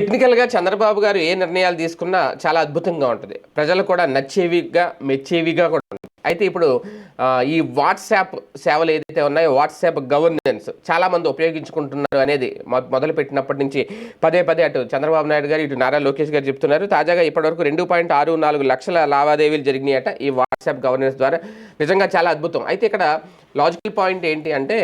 టెక్నికల్గా చంద్రబాబు గారు ఏ నిర్ణయాలు తీసుకున్నా చాలా అద్భుతంగా ఉంటుంది. ప్రజలు కూడా నచ్చేవిగా మెచ్చేవిగా కూడా ఉంటుంది. అయితే ఇప్పుడు ఈ వాట్సాప్ సేవలు ఏదైతే ఉన్నాయో వాట్సాప్ గవర్నెన్స్ చాలామంది ఉపయోగించుకుంటున్నారు అనేది మొ- మొదలు పెట్టినప్పటి నుంచి పదే పదే అటు చంద్రబాబు నాయుడు గారు ఇటు నారా లోకేష్ గారు చెప్తున్నారు. తాజాగా ఇప్పటివరకు రెండు పాయింట్ ఆరు నాలుగు లక్షల లావాదేవీలు జరిగినాయట ఈ వాట్సాప్ గవర్నెన్స్ ద్వారా. నిజంగా చాలా అద్భుతం. అయితే ఇక్కడ లాజికల్ పాయింట్ ఏంటి అంటే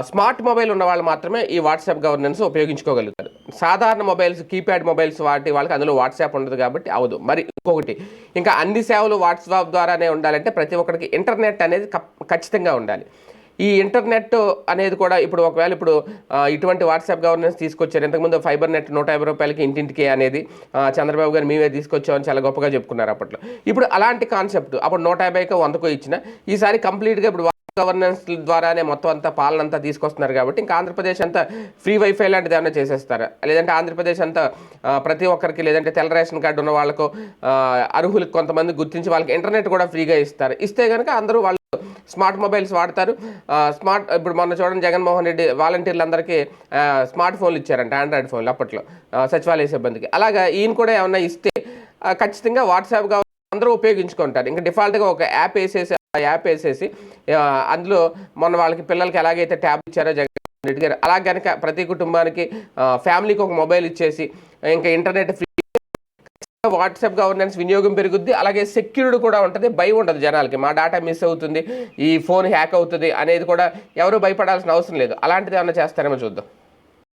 స్మార్ట్ మొబైల్ ఉన్న వాళ్ళు మాత్రమే ఈ వాట్సాప్ గవర్నెన్స్ ఉపయోగించుకోగలుగుతారు. సాధారణ మొబైల్స్ కీప్యాడ్ మొబైల్స్ వాటి వాళ్ళకి అందులో వాట్సాప్ ఉండదు కాబట్టి అవదు. మరి ఇంకొకటి ఇంకా అన్ని సేవలు వాట్సాప్ ద్వారానే ఉండాలంటే ప్రతి ఒక్కరికి ఇంటర్నెట్ అనేది ఖచ్చితంగా ఉండాలి. ఈ ఇంటర్నెట్ అనేది కూడా ఇప్పుడు ఒకవేళ ఇప్పుడు ఇటువంటి వాట్సాప్ గవర్నెన్స్ తీసుకొచ్చారు. ఇంతకుముందు ఫైబర్ నెట్ నూట యాభై రూపాయలకి ఇంటింటికి అనేది చంద్రబాబు గారు మేమే తీసుకొచ్చామని చాలా గొప్పగా చెప్పుకున్నారు అప్పట్లో. ఇప్పుడు అలాంటి కాన్సెప్ట్ అప్పుడు నూట యాభైకో వందకో ఇచ్చిన ఈసారి కంప్లీట్గా ఇప్పుడు గవర్నెన్స్ ద్వారానే మొత్తం అంతా పాలన అంతా తీసుకొస్తున్నారు కాబట్టి ఇంకా ఆంధ్రప్రదేశ్ అంతా ఫ్రీ వైఫై లాంటిది ఏమైనా చేసేస్తారా? లేదంటే ఆంధ్రప్రదేశ్ అంతా ప్రతి ఒక్కరికి లేదంటే తెల్ల రేషన్ కార్డు ఉన్న వాళ్ళకు అర్హులకు కొంతమంది గుర్తించి వాళ్ళకి ఇంటర్నెట్ కూడా ఫ్రీగా ఇస్తారు. ఇస్తే కనుక అందరూ వాళ్ళు స్మార్ట్ మొబైల్స్ వాడతారు. స్మార్ట్ ఇప్పుడు మొన్న చూడండి జగన్మోహన్ రెడ్డి వాలంటీర్లందరికీ స్మార్ట్ ఫోన్లు ఇచ్చారంట ఆండ్రాయిడ్ ఫోన్లు అప్పట్లో సచివాలయ సిబ్బందికి. అలాగా ఈయన కూడా ఏమన్నా ఇస్తే ఖచ్చితంగా వాట్సాప్ అందరూ ఉపయోగించుకుంటారు. ఇంకా డిఫాల్ట్గా ఒక యాప్ వేసేసి యాప్ వేసేసి అందులో మొన్న వాళ్ళకి పిల్లలకి ఎలాగైతే ట్యాబ్ ఇచ్చారో జగన్ రెడ్డి గారు అలా కనుక ప్రతి కుటుంబానికి ఫ్యామిలీకి ఒక మొబైల్ ఇచ్చేసి ఇంకా ఇంటర్నెట్ ఫ్రీ వాట్సాప్ గవర్నెన్స్ వినియోగం పెరుగుద్ది అలాగే సెక్యూర్డ్ కూడా ఉంటుంది భయం ఉండదు జనాలకి. మా డేటా మిస్ అవుతుంది ఈ ఫోన్ హ్యాక్ అవుతుంది అనేది కూడా ఎవరు భయపడాల్సిన అవసరం లేదు. అలాంటిది ఏమైనా చేస్తారేమో చూద్దాం.